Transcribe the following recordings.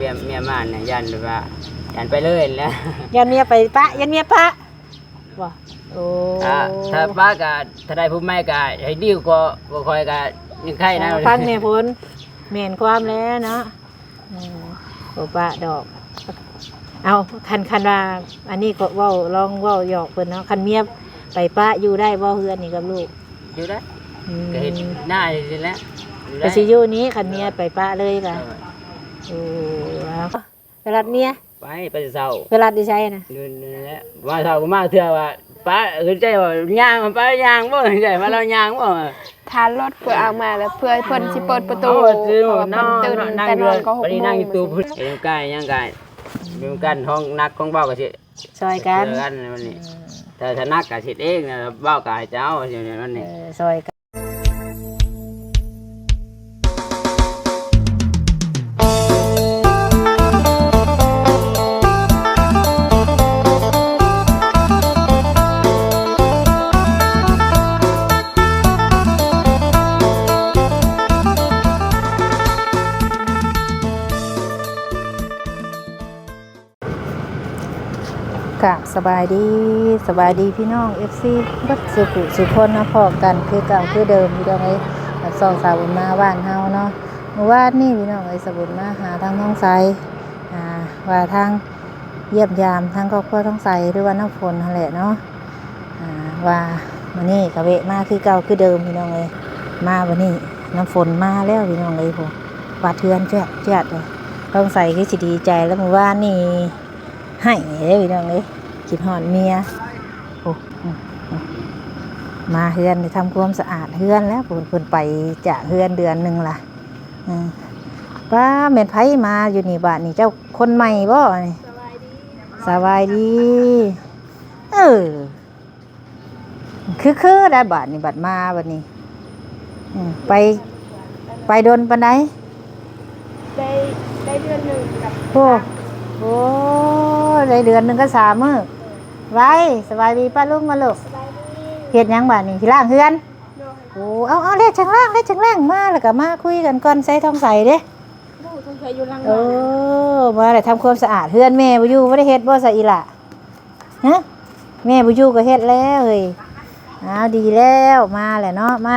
เมียเมียม่านเนี่ยยันแบบว่ายันไปเลยแหล้วยันเมียไปปะยันเมียปะบ่โอ้ถ้าถ้าป้าก็ถ้าได้ผู้ไม่ก็ให้ดิ้วก็บ่คอยก็ยังไข่นะฟังแม่พลแม่นความแล้วเนาะอืมโอปะดอก เอาคันคันว่าอันนี้ก็เว้าลองเว้าหยอกเพิ่นเนาะคันเมียไปปะอยู่ได้บ่เฮือนนี่กับลูกอยู่ได้อืมก็เห็นหน้าอยู่แล้วอยู่ได้ก็สิอยู่นี้คันเมียไปปะเลยล่ะโอ้ เอาเวลาเมียไปไปเศร้าเวลาดิใช้นะนู่นนี่แหละว่าเศร้าก็มาเถื่อว่าป้าคือใจว่าย่างมันป้าย่างบ่ใจว่าเราย่างบ่ทานรถเพื่อเอามาแล้วเพื่อให้เพิ่นสิเปิดประตูโอ้ซื้อเพราะว่านั่เพิ่งนตื่นนั่งแต่นเรืออนก็หกไปโมนั่งงอยู่ตู้พุ่นเอ็นใกล้ยังไกลมีกันห้องนักของเบ้าก็สิซอยกันเจอกันวันนี้แต่ถ้านักก็สิเองนะเบ้าก็ให้เจ้าอยู่ในวันเอนี้อซอยกัน สบายดีสบายดีพี่น้อง FC บัดสุขุสุคนนะพอกันคือเก่าคือเดิมพี่น้องเอ้ยกับสองสาวบุญมาบ้านเฮาเนาะเมื่อวานนี่พี่น้องเอ้สาวบุญมาหาทางท้องใสอ่าว่าทางเยียมยามทางครอบครัวท้องใสหรือว่าน้ำฝนนั่นแหละเนาะอ่าว่าวันนี้กะเวะมาคือเก่าคือเดิมพี่น้องเอ้ยมาวันนี้น้ำฝนมาแล้วพี่น้องเอ้ยผมวาดเทือนแจ๊ดแจ๊ดเลยท้องใสคือสิดีใจแล้วเมื่อวานนี่ให้เด้อพี่น้องเอ้ย คิดหอดเมียโอ้อืมอืมมาเฮือนไปทำความสะอาดเฮือนแล้วเพิ่นเพิ่นไปจากเฮือนเดือนหนึ่งล่ะอืมป้าเม็นไผมาอยู่นี่บ้านนี่เจ้าคนใหม่บ่นี่สบายดี เออ คือคือได้บาทนี่บัดมาบัดนี้อืมไปไปโดนปันไดได้ได้เดือนหนึงกับโอ้โอ้ได้เดือนหนึ่งก็สามมื้อ ไว้สบายดีป้าลุงมาลูกสบายดีเฮ็ดหยังบ้านนี่ที่ล่างเฮือนโดยโอ้เอาเอาเลขจังล่างเลขจังล่างมาแล้วก็มาคุยกันก่อนใส่ทองใส่เด้โดยต้องเคยอยู่หลังเอบ้านอมาแล้วทำความสะอาดเฮือนแม่บ่อยู่บ่ได้เฮ็ดบ่ซะอีหล่ะฮะแม่บ่อยู่ก็เฮ็ดแล้วเฮ้ยอ้าวดีแล้วมาแหละเนาะมา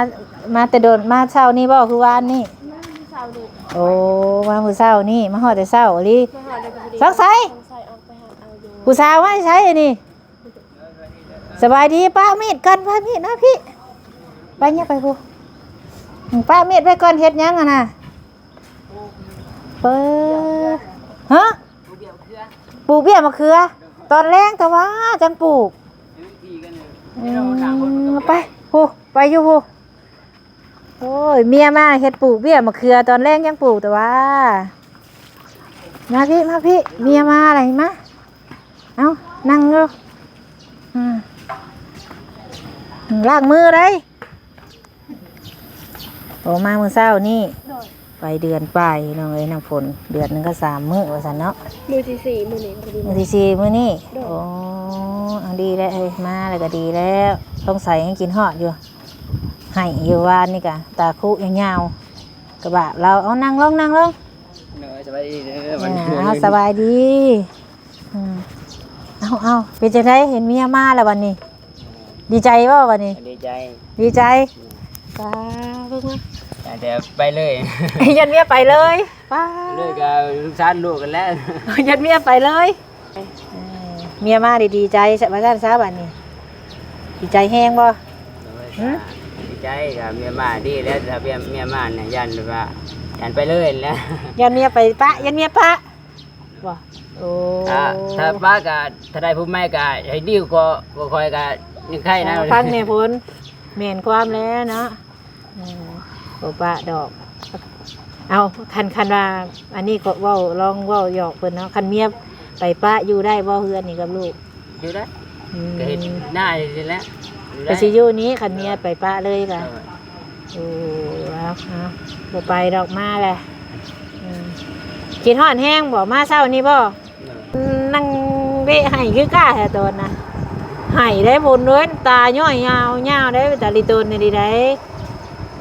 มาแต่โดนมาเช้านี้บ่คือวานนี่นั่งเช้านี่โอ้มามื้อเช้านี่มาฮอดแต่เช้าอีหลีมาหาได้พอดีสักไสต้องใส่ออกไปหาเอาอยู่ผู้สาวว่าใช้อันนี้ สบายดีป้ามีดกันป้ามีดนะพี่ไปเนี่ยไปผูป้ามีดไปก่อนเฮ็ดยังอะนะเปิดฮะปลูกเบี้ยมะเขือ ตอนแรงแต่ว่าจังปลูกไปผูไปอยู่ผูโอ้ยเมียมาเฮ็ดปลูกเบี้ยมะเขือ ตอนแรงยังปลูกแต่ว่ามาพี่มาพี่เมียมาอะไรมาเอานั่งเร็วอืม ล้างมือได้โอ้มามือเศร้านี่ ไปเดือนไปน้องเอ้ยน้ำฝน เดือนหนึงก็สามมื้อว่าสันเนาะมือที่สี่มือนี้พอดีมือที่สี่มื้อนี่ได้โอ้เอาดีแล้วเอ้ยมาแล้วก็ดีแล้ว ต้องใส่ให้กินฮอดอยู่ ให้อยู่วานนี่กะตาคุยาวๆกระบะเราเอานั่งลงนั่งลง เนยสบายดีเด้อวันนี้อ่าสบายดีอืมเอาเอาเป็นจังไดเห็นเมียมาแล้ววันนี้ ดีใจป่ะวันนี้ ดีใจดีใจตาเบิ่งมาแต่ไปเลยยันเมียไปเลยป้าเลยกับลูกชานลูกกันแล้วยันเมียไปเลยเออเมียมาดีดีใจใช่ไหมท่านทราบวันนี้ดีใจแห้งบ่หืมดีใจกับเมียมาดีแล้วถ้าเมียเมียมาเนี่ยยันแบบว่ายันไปเลยแหล้วยันเมียไปปะยันเมียปะบ่โอ้ถ้าถ้าป้าก็ถ้าได้ผู้ไม่ก็ให้ดิ้วก็ก็คอยก็ ยังไข่นะฟังแม่พลเมนความแล้วเนาะอืมโอปะดอก เอาคันคันว่าอันนี้ก็เว้าลองเว้าหยอกเพิ่นเนาะคันเมียไปปะอยู่ได้บ่เฮือนนี่กับลูกอยู่ได้อืมก็เห็นหน้าอยู่แล้วอยู่ก็ได้สิอยู่นี้คันเมียไปปะเลยเอค่ะอโอ้เอาเอาบ่ไปดอกมาแหละอืมกินฮอดแห้งบ่มาเช้านี้บ่นั่งเวะให้คือกล้าแท้ตนนะ ให้ได้ผลด้วยตาย่อยยาวยาวได้ตาลิตนนี่ดีได้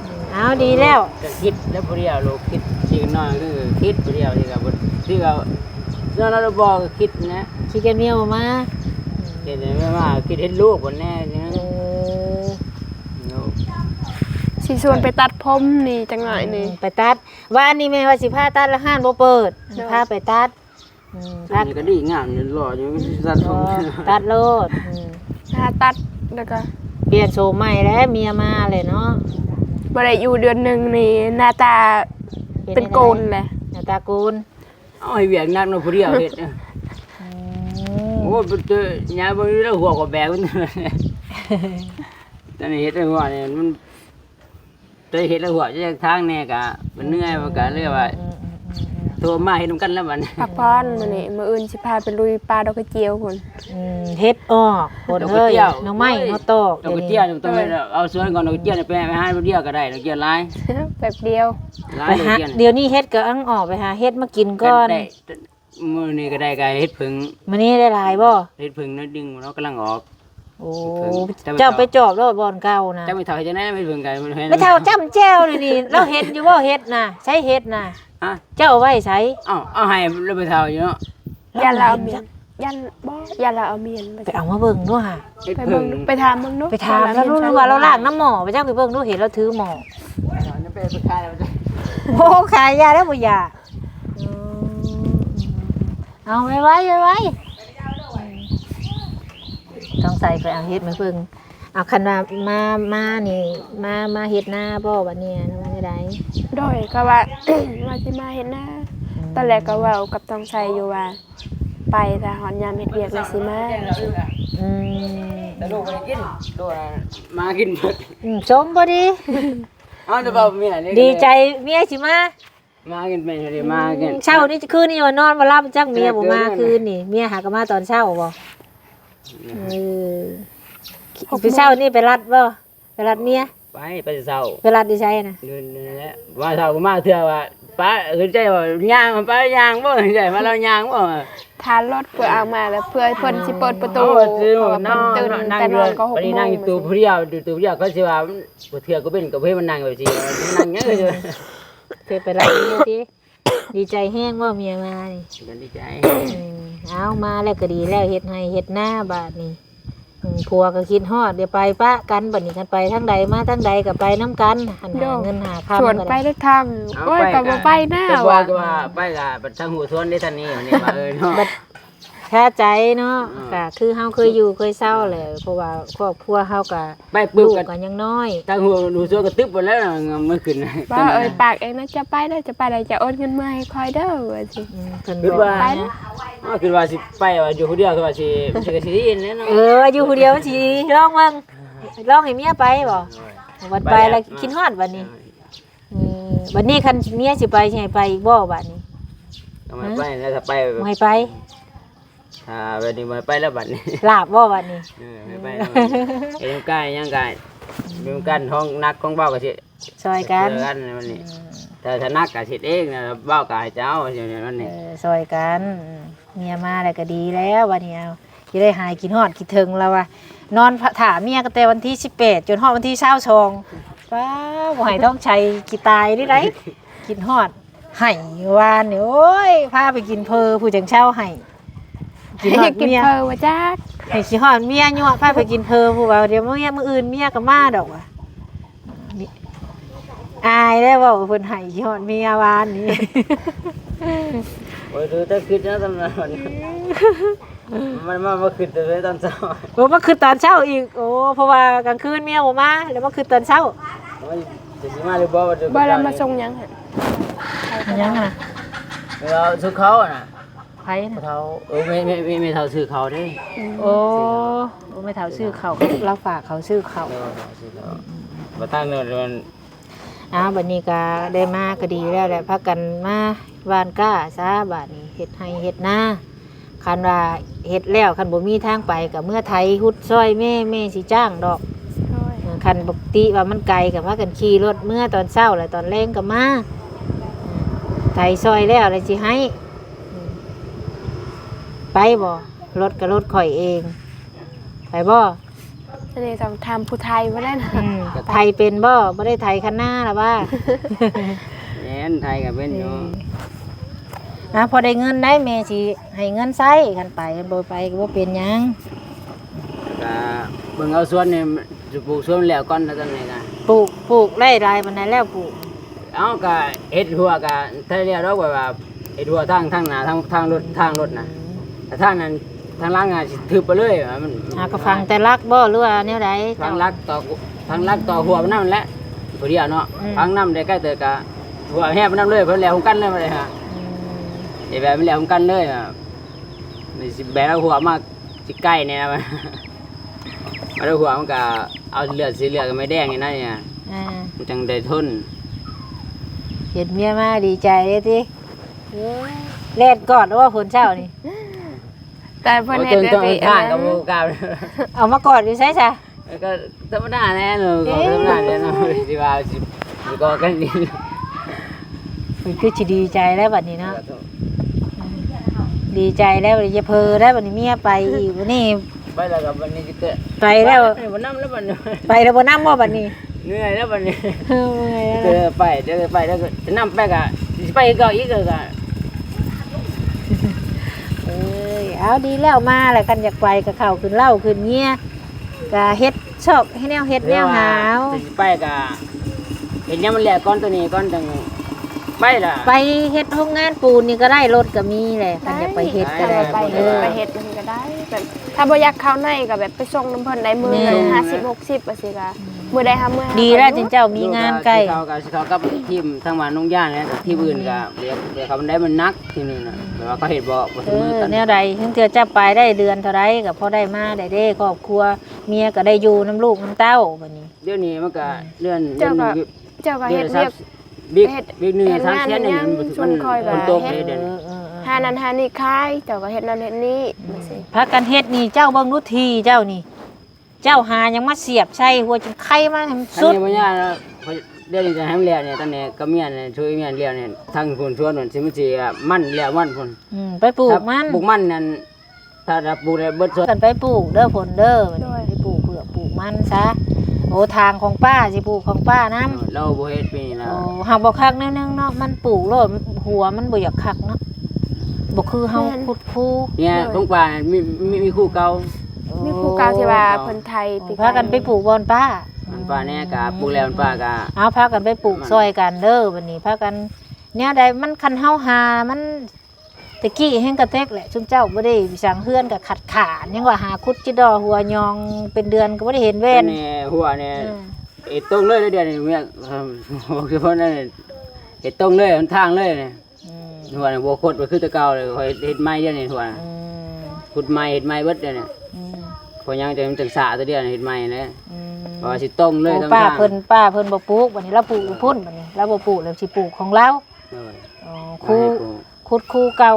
อืมเอาดีแล้วก็คิดแล้วผู้เดียวลูกคิดชีวิตน้อยคือคิดผู้เดียวที่กับบที่เราเรื่องเราบอกก็คิดนะขี้เกียจเมียบ่มาเดี๋ยวไม่ว่าคิดเห็นลูกคนแน่เนี่ยเออลูกสิชวนไปตัดผมนี่จังหน่อยนี่ไปตัดว่าอันนี้แม่ว่าสิพาตัดแล้วห้านบ่เปิดเด้อพาไปตัดอืมอัตันดนี้ก็ดีงามเนี่ยหล่ออยู่สัตว์ผมตัดโลด อืมถ้าตัดแล้วก็เปลี่ยนโฉมใหม่แล้วเมียมาเลยเนาะบ่ได้อยู่เดือนหนึงนี่หน้าตาเป็นโกนเลยหน้าตาโกนเอาให้เวียกนักมาผู้เดียวเห็ดอืมโอ้เป็นตัวยาบริแล้วหัวก็แบกมันตอนนี้เห็ดหัวเนี่ยมันตัวเห็ดแล้วหัวจะทางแน่กะมันเหนื่อยมันกะเรียกว่าอืมอืมอืมอืม ตัวมาเห็นกันแล้วมันพักผ่อนมื้อนี้มื้ออื่นสิพาไปลุยปลาดอกกระเจียวพุ่นอืมเฮ็ดออกคนเฮ้ยน้องไม้น้องตอกดอกกระเจียวต้องไปเอาส่วนก่อนดอกกระเจียวไปไปหาผู้เดียวก็ได้ดอกกระเจียวลายแบบเดียวลาไปยดอกหากระเจียวเดี๋ยวนี้เฮ็ดก็อังออกไปหาเฮ็ดมากินก่อนได้มื้อนี้ก็ได้ก็เฮ็ดผึ่งมื้อนี้ได้หลายบ่เฮ็ดผึ่งนิดนึงเนาะกำลังออก โอ้เพิ่งเจ้าไปจอบรถบอนเก่านะจะไม่เท่าจะได้ไม่ผึ่งกันมันเห็นไม่เท่าจ้ำแจ้วเลยนี่เราเฮ็ดอยู่บ่เฮ็ดน่ะใช้เฮ็ดน่ะฮะเจ้าเอาไว้ใช้เอ้าเอาให้แล้วไปเท่าอยู่เนาะยันเราเอาเมียนยันบ่ยันเราเอาเมียนไปไปเอามาเบิ่งด้วยค่ะเฮ็ดไปผึ่เบิ่งงไปถามมึงดูไปถามแล้วรู้ว่าเราล้างน้ำหมอไปจ้าไปเบิ่งดูเห็นเราถือหมอจะไปไปขายแล้วจะโอ้ขายยาแล้วบ่ยาอืมเอาไว้ไว้ไว้ไว้ ต้องใส่ไปเอาเฮ็ดมาเบิ่งเอาคันว่ามามานี่มามาเฮ็ดหน้าบ่บัดเนี้นะว่าได้โดยก็ว่า ว่าสิมาเห็นหน้าตอนแรกก็เว้ากับตองชัยอยู่ว่า ไปแต่หอนยามเฮ็ดเวียกแล้วสิมาอืมแต่ลูกบ่ได้กินลูกน่ะมากินหมดอืมชมบ่ดี เอาแต่บ่มีอะไรดีใจเมียสิมามากินไปเดี๋ยวมากินเช้านี่คืนนี่ว่านอนบ่หลับจักเมียบ่มาคืนนี่เมียหาก็มาตอนเช้าบ่ เออไปเช้านี่ไปรัดบ่ไปรัดเมียไปไปเช้าไปรัดดิใช่น่ะเดินนั่นแหละว่าเช้าก็มาเทื่อว่าป้าเออใจว่าย่างมันป้าย่างบ่ใจมาเราย่างบ่ทานรถเพื่อเอามาแล้วเพื่อให้เพิ่นสิเปิดประตูโอ้ซื้อเพราะว่านั่เพิ่งนตื่นนั่งแต่นเรืออนก็6ไปโมนั่งงอยู่ตู้ผู้เดียวอยู่ตู้ผู้เดียวก็สิว่าบ่เทื่อก็เป็นก็เพิ่นมันนั่งแบบสินั่งเงี้ยเลยเคยไปรัดเมียติดีใจแห้งว่าเมียมานี่กันดีใจอืม เอามาแล้วก็ดีแล้วเฮ็ดให้เฮ็ดหน้าบาดนี้อืมผัวก็คิดฮอดเดี๋ยวไปปะกันบัดนี้กันไปทางใดมาทางใดก็ไปน้กันหันหาเงินหาคำชวนก็ไปได้ได้ทำโอ้ยก็บ่ไปหน้าก็ว่าว่ะก็ว่าไปก็ทางหูทวนได้ท่านนี้นี่ว่าเออเนาะแค่ใจเนาะอืม ก็คือเฮาเคยอยู่เคยเศร้าแหละเพราะว่าครอบครัวเฮาก็ไปปึ๊บลูกกันก็ยังน้อยทางหูดูซัวก็ตึ๊บหมดแล้วมันขึ้นว่าเอ้ยปากเองนะจะไปได้จะไปได้จะโอนเงินมาให้คอยเด้อว่าสิ อืมเพิ่นคือบอกว่าไปนะอ๋อคือว่าสิไปว่าอยู่คนเดียวคือว่าสิสิก็สิได้ยินแน่เนาะ เอออยู่ผู้เดียวมันสิลองเบิ่งลองให้เมียไปบ่วันไปแล้ว คิดฮอดบัดนี้อืมบัดนี้คันเมียสิไปสิให้ไปอีกบ่บัดนี้ก็ไม่ไปแล้วถ้าไปบ่ให้ไป ถ้าแบบนี้ไม่ไปแล้วบัดนี้ลาบบ่บัดนี้ เออไม่ไปแล้วเอ็นกายยังกายดูกันท้องนักของเบ้าก็สิซอยกันเจอกันในวันนี้แต่ถ้านักก็สิเองนะเบ้าก็ให้เจ้าอย่างนี้วันเอนี้อซอยกันอืมเมียมาแล้วก็ดีแล้วบัดนี้เอาสิได้หายกินฮอดคิดถึงแล้วว่านอนถามเมียก็แต่วันที่18จนฮอดวันที่22ป้าบ่ให้ต้องใช้กี่ตายนี่ไดกินฮอดให้วานนี่โอ้ยพาไปกินเพอผู้จังเช่าให้ กินฮอให้ดกินเมียเพอว่าจักให้สิฮอดเมียยั่วพาไปกินเพอผู้ว่าเดี๋ยวมื้อมื้ออื่นเมียก็มาดอกว่ะนี่อายได้เว้าเพิ่นให้สิฮอดเมียวานนี่โอ้ยดูแต่คิดนะตำนานมันมันมาคิดแต่ตอนเช้าโอ้มาคือตอนเช้าอีก โอ้ เพราะว่ากลางคืนเมียบ่มา แล้วมาคือตอนเช้ามันจะสิมาหรือบ่ว่าจะบ่เรามาส่งหยังหั่นยังน่ะเราซื้อเขาน่ะ ไผน่ะเขาเออไม่ไม่ไม่ไม่เท่าซื้อเขาเด้โอ้โอ้ไม่เท่าซื้อเขาเราฝากเขาซื้อเขาเออซื้อเขาบ่ตั้งเนินมันอ้าวบัดนี้ก็ได้มาก็ดีแล้วแหละพากันมาบ้านก้าซะบัดนี้เฮ็ดให้เฮ็ดนาคันว่าเฮ็ดแล้วคันบ่มีทางไปก็เมื่อไทยฮุดซอยแม่แม่สิจ้างดอกโอ้ยคันปกติว่ามันไกลกับว่ากันขี่รถเมื่อตอนเช้าแล้วตอนแรงก็มาไถซอยแล้วอะไรสิให้อืม ไปบ่รถกับรถข่อยเอง ไปบ่อันนี้ต้องทำผู้ไทยบ่ได้นะอืมไทยเป็นบ่บ่ได้ไทยคันหน้าหรอว่าแม่นไทยก็เป็นอยู่ อะพอได้เงินได้แม่สิให้เงินใช้กันไปกันบ่ไปก็บ่เป็นหยังก็เบิ่งเอาสวนนี่สิปลูกสวนแล้วก่อนแล้วตอนนี้ก็ปลูกปลูกไร่รายปานใดแล้วปลูกเอาก็เฮ็ดหัวก็ถ้าเรียกดอกว่าว่าเฮ็ดหัวทางทางหน้าทางทางรถทางรถน่ะ แต่ทางนั้นทางหล่างอะสิทึบไปเลยว่ามันอะก็ฟังแต่รักบ่หรือว่าแนวใดทางลักต่อทางลักต่อหัวมันนั่นแหละผู้เดียวเนาะอืมทางน้ำได้ใกล้เตอก็หัวแห้มันน้ำเลยเพิ่นแล้วของกันเลยมาเลยฮะอืมไอ้แบบมันแล้วของกันเลยอะมันสิแบกเอาหัวมาสิใกล้เนี่ยนะมันมาเอาหัวมันก็เอาเลือดสีเหลือดก็ไม่แดงนี่นะเนี่ยอ่ามันจังได้ทนเห็นเมียมาดีใจเลยติเล่นกอดว่าคนเช้านี่ แต่เพิ่นโอ้เฮ็จดนแบบต้องนี้ข้างกับหมูกาเอามากอดอยู่ใช่ซะก็ธรรมดาแน่เนอะก็ธรรมดาแน่เนอะสิว่าสิสิก็กันดีมันคือสิดีใจแล้วบัดนี้เนาะดีใจแล้วบัดนี้จะเพอแล้วบัดนี้เมียไปอีกวันนี้ไปแล้วกับวันนี้จะเกิดไปแล้ววันน้ำแล้ววันนี้ไปแล้วบ่นำบ่บัดนี้เหนื่อยแล้ววันนี้เฮ้ยเจอไปเจอไปแล้วก็จะนำไปกะสิไปก็อีกก็กะ เอ้ย เอาดีแล้วมาแหละกันอยากไปก็เข้าขึ้นเหล้าขึ้นเมียก็เฮ็ดชอบให้แนวเฮ็ดแนวหาวสิไปกะเห็นยังมันแหลกก้อนตัวนี้ก้อนจังไปล่ะ ไปเฮ็ดโรงงานปูนนี่ก็ได้รถก็มีแหละกันอยากไปเฮ็ดก็ได้ไปเออไปเฮ็ดมันก็ได้แบบถ้าบ่อยากเข้าในก็แบบไปส่งน้ำเพิ่นได้มือละ50 60ว่าซี่ก็ มื้อใดหามื้อหาดีแล้วจินเจ้ามีงานใกล้เขาก็สิเขากับทีมทางบ้านน้องย่านเนี่ยแต่ที่อื่นก็เรียกเรียกเขามันได้มันนักที่นี่น่ะแต่ว่าเขาเห็นบ่บ่เอถึงมืออกันแนวใดถึงเธอจะไปได้เดือนเท่าไรก็พอได้มาได้เด้ครอบครัวเมียก็ได้อยู่น้ำลูกน้ำเต้าบัดนี้เดี๋ยวนี้มันก็เลื่อนเจ้าก็เดือนเจ้าก็เดือเฮ็นดซัเรีบยกบิ๊กเฮ็ดบิ๊กหนึ่งเฮ็ดสามงานเสียนยันี่งมันชวนคอยคว่านตกเฮ็เลยดเดือนเออเออเออหานั้นหานี่คายเจ้าก็เฮ็ดนั่นเฮ็ดนี่มาสิพักกันเฮ็ดนี่เจ้าเบิ่งนุทีเจ้านี่ เจ้าหายังมาเสียบใช่หัวจนไข่มาให้มันอันสุด นี้มันยากนะเดี๋ยวนี้จะให้มันเลี้ยเนี่ยตอนนี้ก็เมียเนี่ยช่วยเมียเลี้ยเนี่ยทางคนชวนนั่นสิมันสิมันเลี้ยมันพุ่นอืมไปปลูกมันปลูกมันนั่นถ้าเราปลูกได้เบิดสวนกันไปปลูกเด้อผลเด้อบัดนี้ไปปลูกเปลือกปลูกมันซะโอ้ทางของป้าสิปลูกของป้านํเราบ่เฮ็ดปีนี้นะโอ้หากบ่คักแนวนึงเนาะมันปลูกโลดหัวมันบ่อยากคักเนาะบ่คือเฮาขุดคูเนี่ยตรงป่ามีมีมีคู่เก่า มีครูกาวที่ว่าเพิ่นไทยโอ้พากันไปปลูกบอนป้ามันป่าเนี่ยกะปลูกแล้วมันป่ากะเอาพากันไปปลูกซอยกันเด้อวันนี้พากันเนี่ยใดมันคันเฮาหามันตะกี้แห้งกระเทกแหละชุมเจ้าบ่ได้สั่งเฮือนกับขัดขานยังว่าหาคุดจิดอหัวยองเป็นเดือนก็บ่ได้เห็นเว้นเนี่ยหัวเนี่ยอืมเอ็ดตรงเลยเดี๋ยวนี้เมียคือเพราะนั่นเอ็ดตรงเลยหนทางเลยเนี่ยอืมหัวเนี่ยบ่โคตรไปคือแตะเก่าเลยคอยเฮ็ดไม้เดี๋ยวนี้หัวน่ะอืมขุดไม้เฮ็ดไม้เบิดเดี๋ยวนี้ อืมพอยังจะมันจังสะตัวเดียวเฮ็ดไม้นะอืมเพราะว่าสิตรงเลยโอ้ทั้งป้าทางเพิ่นป้าเพิ่นบ่ปลูกบัดนี้เราปลูกอยู่พุ่นบัดนี้เราบ่ปลูกแล้วสิปลูกของเราโดยอ๋อมาคู่ให้ปลูกขุดคู่เก่า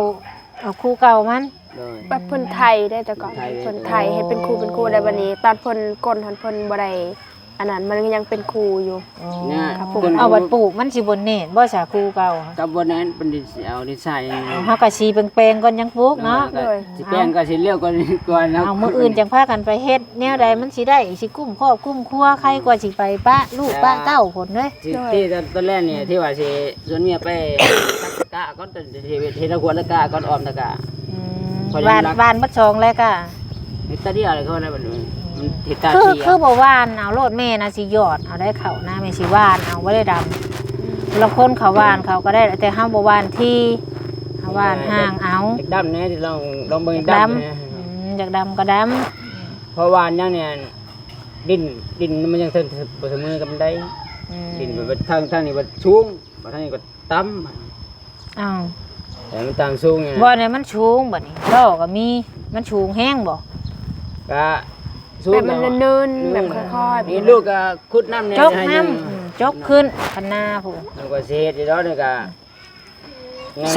เอาคู่เก่ามัน โดย แบบเพิ่นไทยได้แต่ก่อนไทย เพิ่นไทยให้เป็นครูเป็นครูได้บัดนี้ตอนเพิ่นก้นหันเพิ่นบ่ได้ อันนั้นมันยังเป็นครูอยู่อ๋อเนี่ยครับผมคนเอาบัดปลูกมันสิบ่เน่นบ่สาคู่เก่ากับบนนั้นเป็นดิเอาดิใส่เฮาก็สีเปลงๆก่อนยังปลูกเนาะสิแป้งก็สิเลี้ยวก่อนก่อนนะเอามื้ออื่นจังพากันไปเฮ็ดแนวใดมันสิได้สิกุ้มครอบกุ้มครัวใครกว่าสิไปปะลูกปะเต้าผลเด้ยที่ที่ตอนแรกเนี่ยที่ว่าสิชวนเมียไปตักกะก่อนตอนที่เฮ็ดตะกวนตะกะก่อนออมตะกะ อืมพอยังบ้านรัก บ้านบัดซองแล้วก็เฮ็ดตาเดียวอะไรเขาได้บัดนี้มัน เฮ็ดตาคือทีคือบ่ว่านเอาโลดแม่นะสิหยอดเอาได้เข้านะแม่สิว่านเอาบ่ได้ดำละคนเขาว่านเขาก็ได้แต่เฮาบ่ว่านที่เฮาว่านห่างเอาเด็กดำเนี่ยที่ลองลองเบิ่งดำดำเนี่ยอืมอยากดำก็ดำเพราะว่าอย่างเนี่ยดินดินมันยังเทิงบ่เสมอกันได้ อืมดินมันทางทางนี้มันสูงทางนี้ก็ต่ำอ้าวแต่มันต่างสูงเนี่ยบ่เนี่ยมันสูงบัดนี้ดอกก็มีมันสูงแห้งบ่ก็ สูแบงบมันเนินๆแบบค่อยๆนี่ลูกก็ขุดน้ำเนี่ยจกให้น้ำอืมจกขึ้นพันหน้าผู้มันก็สิเฮ็ดอยู่แล้วนี่ก็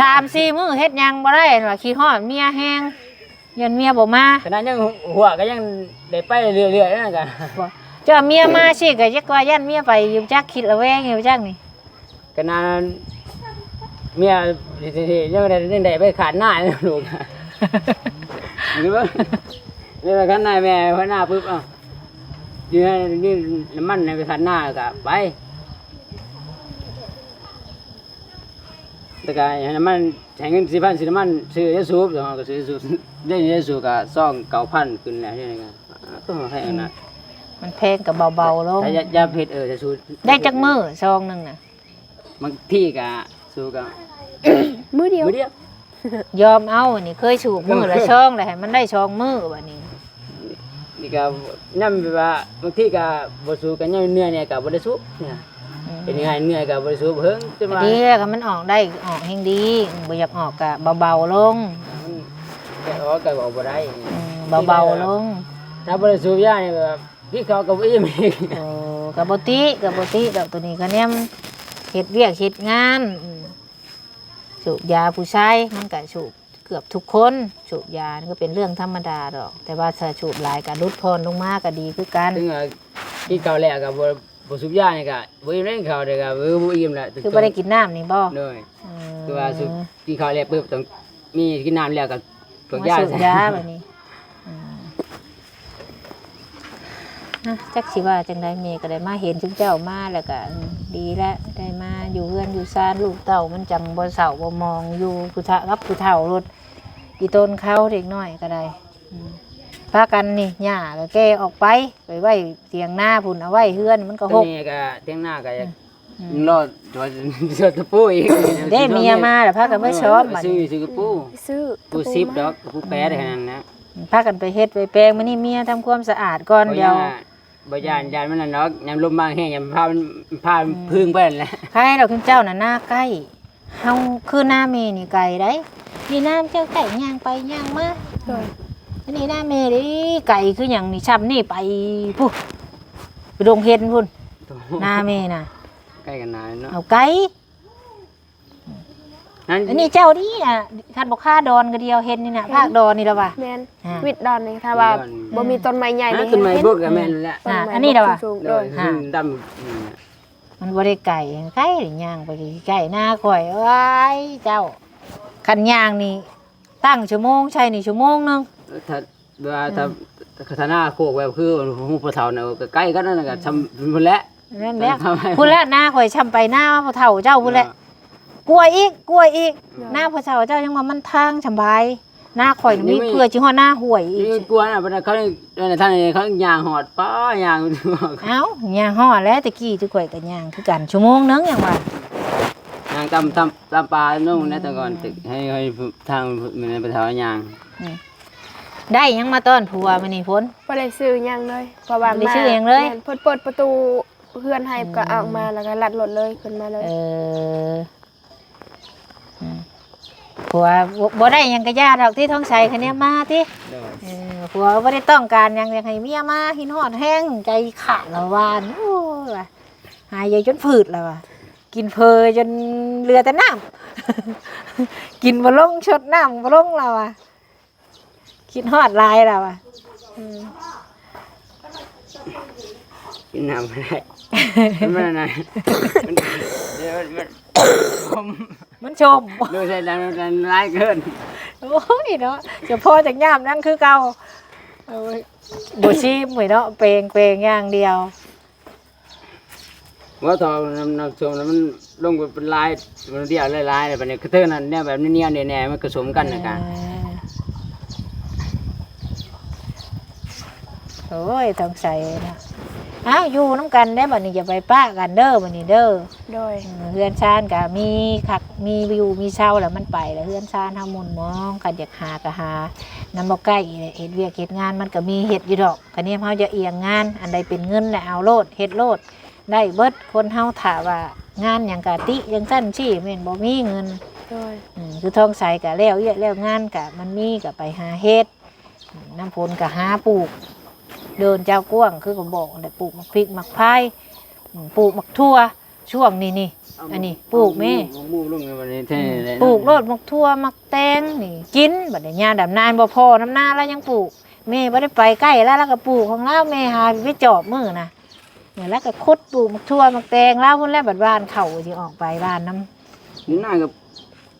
สามสี่มื้อเฮ็ดหยังบ่ได้เห็นว่าขี้ฮอดเมียแห้งยันเมียบ่มาขนาดยังหัวก็ยังได้ไปเรื่อยๆนั่นก็บ่เจ้าเมียมาสิก็จักว่ายันเมียไปอยู่จักคิดระแวงอยู่จักนี่ขนาดเมียยังได้ยังได้ไปขาดหน้าเลยลูกคือว่า นี่ไปขาดหน้าแม่ขาดหน้าปุ๊บอะยืนนี่น้ำมันไปขาดหน้าก็ไปแต่ก็ให้น้ำมันใช้เงินสี่พันซื้อน้ำมันซื้อยาสูบเดี๋ยวเราก็ซื้อยาสูบได้ยาสูบก็ซ่องเก้าพันขึ้นแล้วนี่ไงก็มาให้อันนั้นมันแพงกับเบาๆลงถ้ายายาเพชรเออจะสูบได้จักมือซองหนึงน่ะบางที่ก็สูบก็มื้อเดียวมื้อเดียวยอมเอาอันนี้เคยสูบมือละช่องเลยให้มันได้ช่องมือบัดนี้นี่ ก็นั่นแบบว่าบางที่ก็บ่สูบกันยังเหนื่อยเนี่ยก็บ่ได้สูบเนี่ยอืมเป็นยังไงเหนื่อยก็บ่ได้สูบเพิ่งจนว่าดีแล้วก็มันออกได้ออกแห่งดีอืมบ่อยากออกก็เบาๆลงมันแกออกก็ออกบ่ได้อืมเบาๆลงถ้าบ่ได้สูบยาเนี่ยแบบพี่เขาก็บ่อิ่มอีกโอ้กับบ่ติกับบ่ติดอกตัวนี้ก็แนมเฮ็ดเวียกเฮ็ดงานอืมสูบยาผู้ชายมันก็สูบ เกือบทุกคนสูบยานี่ก็เป็นเรื่องธรรมดาดอก แต่ว่าถ้าสูบหลายก็ลดพรลงมาก็ดีคือกันถึงว่าพี่เขาแรกก็บ่บ่สูบยานี่ก็บ่อิ่มเล่นเขาเด้ก็บ่บ่อิ่มแล้วคือบ่ได้กินน้ำนี่บ่เลยอืมคือว่าสูบกินข้าวแล้วปุ๊บต้องมีกินน้ำแล้วก็ตรวจมายาสูบใส่ยาแบบนี้อืมนะ จักสิว่าจังไดเมย์ก็ได้มาเห็นจุงเจ้ามาแล้วก็อืมดีแล้วได้มาอยู่เฮือนอยู่ซานลูกเต่ามันจังบ่เศร้าบ่มองอยู่ผู้เฒ่ารับผู้เฒ่ารถอีต้นเขาเด็กน้อยก็ได้อืมพากันนี่หญ้าก็แก้ออกไปไปไว้เตียงหน้าพุ่นเอาไว้เฮือนมันก็ตหรงกนี้ก็เตียงหน้าก็อยากอืมรอดตัวเสือตะปูอีกได้เมียมาแล้วพากันไม่ชอบบัดซื้อนี้ซื้อกระปูซื้อปูซิปดอกกระปูแปดแค่นั้นนะพากันไปเฮ็ดไปแปลงมื้อนี้เมียทำความสะอาดก่อนเดี๋ยว บ่ยานยานมันน่ะเนาะยามลมบางแห้งยามพามันพามันพึ่งไปนั่นแหละใครเราคุณเจ้าน่ะหน้าใกล้เฮาคือหน้าเมนี่ไกลได้นี่น้ำเจ้าไก่ย่างไปย่างมาโดยอันนี้หน้าเมดิไก่คืออย่างนี่ช้ำนี่ไปปุ๊ไปดงเห็ดพุ่นหน้าเมน่ะใกล้กันนานเนาะเอาไก่ นั่นอันนี้เจ้านี่น่ะคันบอกค่าดอนก็เดียวเห็นนี่น่ะภาคดอนนี่ละว่ะแม่นอ่า วิดดอนนี่ถ้าว่าบ่มีต้นไม้ใหญ่นั่นี่นต้นไม้เห็นบุกกับแม่นแหละต้นไม้อ่าอันนี้เหรอวะ สูงๆโดโดยยขึ้นดำนี่น่ะมันบ่ได้ไก่ไก่ย่างไปไก่หน้าข่อยว้ายเจ้าคันย่างนี่ตั้งชั่วโมงใช่นี่ชั่วโมงหนึง ถ้าเวลาถ้าถ้าหน้าโคกแบบคือหูปลาเฒ่าเนี่ยก็ใกล้กันนั่นน่ะก็ทำพุ่นแหละ นั่นแหละทำไม พูดแล้วหน้าข่อยช้ำไปหน้าพ่อเฒ่าเจ้าพูดแล้ว กลัวอีกกลัวอีก หน้าพ่อเฒ่าเจ้ายังว่ามันทางสำบายหน้าข่อยนี่มีเพื่อจิฮอดหน้าห่วยอีกนี่กลัวน่ะเพราะเขาเออท่านนี่เขาย่างหอดป้าย่างเอ้าย่างฮอดแล้วตะกี้ทุกข่อยก็ย่างคือกันชั่วโมงนึงอย่างว่าย่างตำตำตำปลาโน่นนะแต่ก่อนตึกให้ให้ทางมันไปเฒ่าย่างได้หยังมาต้อนผัวมื้อนี้พ้นบ่ได้ซื้อหยังเลยเพราะว่าบ่ได้มาซื้อหยังเลยแม่นเพิ่นเปิดประตูเพื่อนให้ก็ออกมาแล้วก็ลัดรถเลยขึ้นมาเลย เอออืม ผัวบ่บ่ได้หยังกะยาดอกที่ท้องใสคันนี้มาติโดยเออผัวบ่ได้ต้องการหยังอยากให้เมียมาหินฮอดแห้งใจขาดละวานโอ้ยว่ะหายใจจนฝืดแล้วว่ะกินเพอจนเรือแต่น้ำ กินบะลงชดน้ำบะลงเราอะคิดฮอดลายเราอะอืม กินน้ำไม่ได้ มันอะไรมันเดี๋ยวมันผ มมันชมดูใส่แล้วมันร้ายเกินโอ้ยเนาะจะพอจากย่ามนั่นคือเก่าโอ้ยบชีมเหมือนเนาะเปลงเปลงอย่างเดียวว่าทองน้ำน้ำชมแล้วมันลงไปเป็นลายมันเดียวลายลายๆแบบนี้กระเทือนนั่นเนี่ยแบบนี้เนี่ยเนี่ยมันผสมกันนะกันโอ้ยต้องใส่นะ อ้าวอยู่น้ำกันได้บัดนี้อย่าไปป้ากันเด้อบัดนี้เด้อโดยเออเฮือนชานก็มีคักมีวิวมีเช่าแล้วมันไปแล้วเฮือนชานทำมุนมองกันอยากหาก็หาน้ำบ่ใกล้เฮ็ดเวียกเฮ็ดงานมันก็มีเฮ็ดอยู่ดอกคันนี้เฮาจะเอียงงาน อันใดเป็นเงินแล้วเอาโลดเฮ็ดโลด ได้เบิดคนเฮาถาว่างานหยังกะติยังสั้นชี่แม่นบ่มีเงิน โดย อืมคือทองใสกะแล้วเยอะแล้วงานกะมันมีกะไปหาเฮ็ดอืมน้ำพลกะหาปลูก เดินเจ้ากว้างคือก็บอกแต่ปลูกมักพริกมักพายอืมปลูกมักทั่วช่วงนี้นี่อันนี้ปลูกแม่มูลงในวันนี้แท้เลยปลูกโลดมักทั่วมักแตงนี่กินบัดนี้ยาดำนานบ่พอน้ำหน้าแล้วยังปลูกแม่บ่ได้ไปใกล้แล้วแล้วก็ปลูกของเราแม่หาไปจอบมือนะเนี่ยแล้วก็ขุดปลูกมักทั่วมักแตงแล้วพุ่นแล้วบัดบ้านเขาสิออกไปบ้านน้ำนี่น่ากับ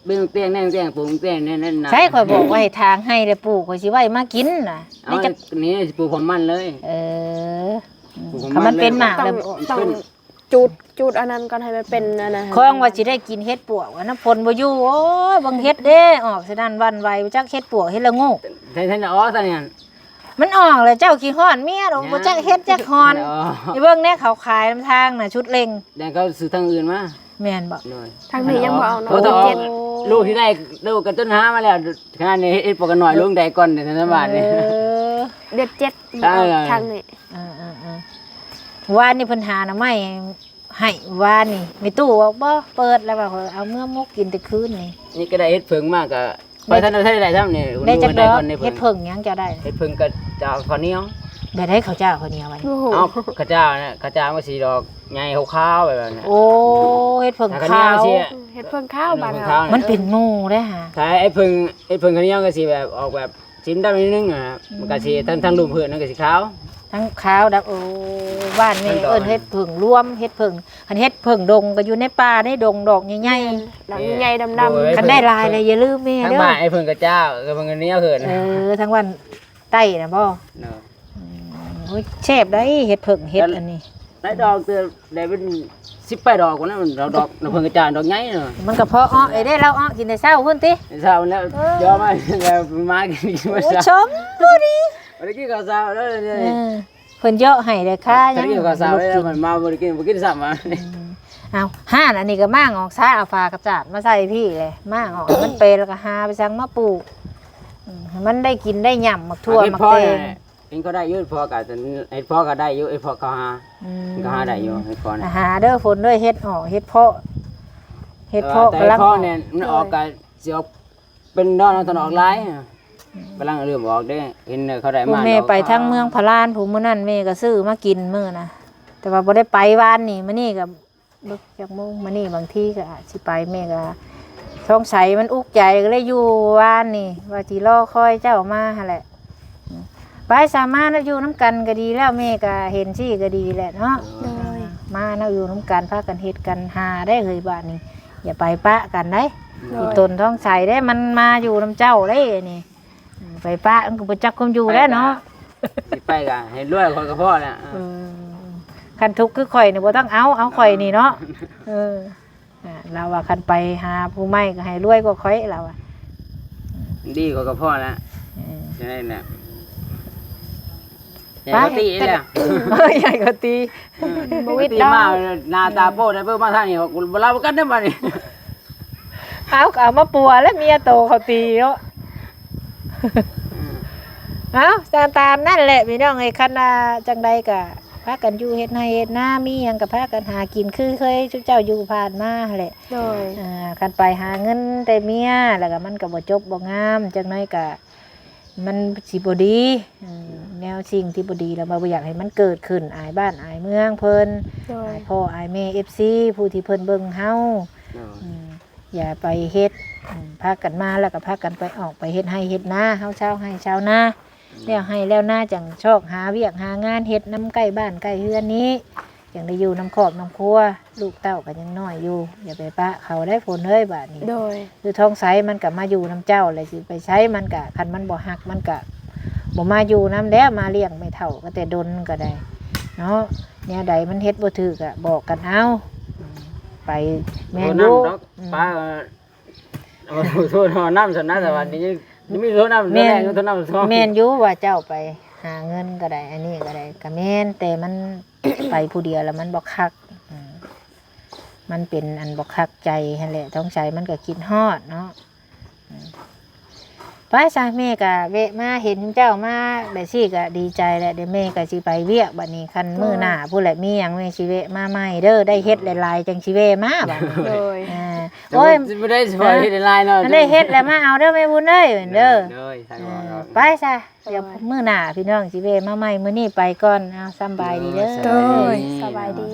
เบี้ยเตี้ยงแน่งเตี้ยงปลูกเตี้ยงแน่นๆนะใช่ข่อยบอกว่าให้ทางให้เลยปลูกข่อยสิไว้มากินน่ะเอานี่จะนี่ปลูกผมมันเลย เออปลูกของถ้ามันเป็นหมากต้อเลงยต้องจูดจูดอันนั้นก่อนให้มันเป็นอันนั้นคองว่าสิได้กินเฮ็ดปวกว่าน้ำพลบ่อยู่โอ้ยเบิ่งเฮ็ดเด้ออกสินั่นวันไหวบ่จักเฮ็ดปวกเฮ็ดละโงูแทนๆอ๋อตอนนี้ มันออกแล้วเจ้าขี้ฮ้อนเมียดอกบ่จักเฮ็ดจักฮอนอ๋อนี่เบิ่งแน่เขาขายน้ำทางน่ะชุดเล็งแดงเขาซื้อทางอื่นมาแม่นบ่ หน่อย ทางนี้ยังบ่เอาเนาะเขาต้องออเจ็กด ลูกที่ได้ลูกกันต้นหามาแล้วขนาดนี้เอ็ดปกกันหน่อยลุงใดก่อนในธนบัตรนี่เออเดือนเจ็ดใช่ทางนี้เออเออเออวานนี่เพิ่นหาหน่อไม้ให้วานนี่มีตู้บอกบ่เปิดแล้วว่าเอาเมื่อมุกกินแต่คืนนี่นี่ก็ได้เฮ็ดเพิงมากก็ไปท่านท่านได้ทำนี่ได้จักดได้อกก่อนในเฮ็เพิดงเพิ่งหยังจะได้เฮ็ดเพิงก็จะเอาข้าวเหนีย วได้ได้ข้าวเจ้าข้าวเหนียวไว้โอ้โหเอาข้าวเจ้าเนี่ยข้าวเจ้ามันสีดอกใหญ่ขาวๆแบบนั้นโอ้เฮ็ดเพิ่งถ้าข้าวเหนีขายววสิเฮ็ดเพิ่งข้าวบานเฮ็ดเฮาเพิ่งข้าวมันเป็นงูได้อฮะถ้าไอ้เพิงไอ้เพิงข้าวเหนียวก็สิแบบออกแบบชิ้นดำนิดนึงอะมันก็สิทั้งทั้งรูปเพื่อนนั่นก็สิขาว ทั้งขาวดับโอ้บ้านนี่มันดอกเอิ้นเฮ็ดเพิ่งรวมเฮ็ดเพิ่งคันเฮ็ดเพิ่งดงก็อยู่ในป่าในดงดอกใหญ่หลังใหญ่ดโอ้ยๆคันได้ลายเลยอย่าลืมแม่ทั้งเด้อบ้านไอ้เพิงกับเจ้ากับเพิงข้าวเหนียวเพิ่นเออทั้งวันใต้น่ะบ่เนาะ โอ้ยแซ่บได้เฮ็ดเพิ่งเฮ็ดอันนี้ได้ดอกเตือได้เป็น18ดอกกว่านั้นมันดอกดอกเพิงกับเจ้าดอกใหญ่เนาะมันก็พออ้อไอ้ได้เราอ้อกินแต่เช้าพุ่นติเช้าแล้วยอมมาแล้วมากินมาโอ้ยเช้าชมบ่ดีวันนี้กินข้าวเช้าแล้วเนี่ยเออเพิ่นเยอะให้เลยค่ะตอนนี้กินข้าวเช้าแล้วมันมาบ่ได้กินบ่กินซ้ำมาเอาห่านอันนี้ก็ม่างออกซาเอาฝากับจาดมาใส่พี่เลยม่างออกให้มันเป็นแล้วก็หาไปสั่งมาปลูกอืมให้มันได้กินได้หย่ำมักทั่วมักพ่อเตเนี่งย เองก็ได้อยืดพอกับไอ้พ่อก็ได้อยู่ไอ้พ่อก็หาอืมก็หาได้อยู่ไอ้พ่อเนี่ยหาเด้อฝนเด้อเฮ็ดออกเฮ็ดเพาะเฮ็ดเพาะแต่กำลังพ่อเนี่ยมันออกกันสิออกเป็นดอกตอนออกลายกำลังเริ่มออกได้เห็นเขาได้ผู้มาแม่ไปทั้งเมืองพะลานผู้มื้อนั้นแม่ก็ซื้อมากินมื้อนะแต่ว่าบ่ได้ไปวานนี่มื้อนี้ก็บึกจากโมงมื้อนี้บางทีก็อาจสิไปแม่ก็ท้องใสมันอุกใจก็เลยอยู่วานนี่ว่าสิรอคอยเจ้ามาหั่นแหละอืม ไปสามารถอยู่น้ำกันก็ดีแล้วแม่ก็เห็นสิก็ดีแหละเนาะโดย มาเนาะอยู่น้ำกันพากันเฮ็ดกันหาได้เฮยบ้านนี้ อย่าไปปะกันได้โดอีย ตนท้องใสได้มันมาอยู่น้ำเจ้าได้นี่อืมไปปะมันก็บ่จักคุมอยู่แล้วเนาะสิไปกันเห็นด้วยคนกับพ่อเนี่ยอืมคันทุกข์คือข่อยนี่บ่ต้องเอาเอาข่อยนี่เนาะเอออ่าเราว่าคันไปหาผู้ใหม่ก็ให้รวยกว่าข่อยเราอะดีกว่ากับพ่อแล้วเออใช่ไหมเนี่ย ใหญ่กว่าตีเลยเอ้ยใหญ่กว่าตีบ่วิดตีดอกมาหน้าตาโป้ได้เพิ่มมาทางนี้บ่รับกันได้บ่นี่เอาก็เอามาปัวแล้วเมียโตเขาตีเนาะเอาตามตามนั่นแหละพี่น้องไอ้คันว่าจังใดกะพากันอยู่เฮ็ดนาเฮ็ดหน้ามีหยังกับพากันหากินคือเคยชุเจ้าอยู่ผ่านมาหั่นแหละโดยอ่าคันไปหาเงินแต่เมียแล้วก็มันก็บ่จบบ่งามจังน้อยกะมันสิบ่ดีอืม แนวสิ่งที่บ่ดีแล้วมาบ่อยากให้มันเกิดขึ้นอายบ้านอายเมืองเพิ่นโดยอายพ่ออายแม่ FC ผู้ที่เพิ่นเบิ่งเฮาอืมอย่าไปเฮ็ดอืมพากันมาแล้วก็พากันไปออกไปเฮ็ดให้เฮ็ดนาเฮาเช้าให้เช้านาแล้วให้แล้วหน้าจังชอกหาเวียกหางานเฮ็ดน้ำใกล้บ้านใกล้เฮือนนี้จังได้อยู่น้ำครอบน้ำครัวลูกเต้าก็ยังน้อยอยู่ อย่าไปปะเขาได้ผลเฮ้ยบาดนี้ โดยคือท้องไสมันก็มาอยู่น้ำเจ้าเลยสิไปใช้มันก็คันมันบ่หักมันก็ บ่มาอยู่น้ำแล้วมาเลี้ยงไม่เท่าก็แต่ดนก็ได้เนาะเนี่ยใดมันเฮ็ดบ่ถูกอะบอกกันเอาอืมไปแม่นอยู่น้ำดอกป้าเอาโทษน้ำสนะแต่วันนี้ยังไม่โทษน้ำแรงโทษน้ำท้องแม่นอยู่ว่าเจ้าไปหาเงินก็ได้ อันนี้ก็ได้ก็แม่นแต่มันไปผู้เดียวแล้วมันบ่คักอืมมันเป็นอันบ่คักใจหั่นแหละท้องใจมันก็คิดฮอดเนาะอืม ไปซะแม่ก็เวะมาเห็นเจ้ามาได้สิก็ดีใจแหละเดี๋ยวแม่ก็สิไปเวียกบัดนี้คันมื้อหน้าผู้ใดมีหยังแม่สิเวะมาใหม่เด้อได้เฮ็ดหลายๆจังสิเวะมาบัดนี้โดยอ่าโอ้โอ้ยยไม่ได้สวยที่ในไลน์เนาะอันได้เฮ็ดแล้วมาเอาเด้อแม่บุญเอ้ยเด้อเด้อใช่เอบ่อครับไปซะเดี๋ยวมื้อหน้าพี่น้องสิเวมาใหม่มื้อนี้ไปก่อนเอาสำบายดีเด้อโดยสบายดี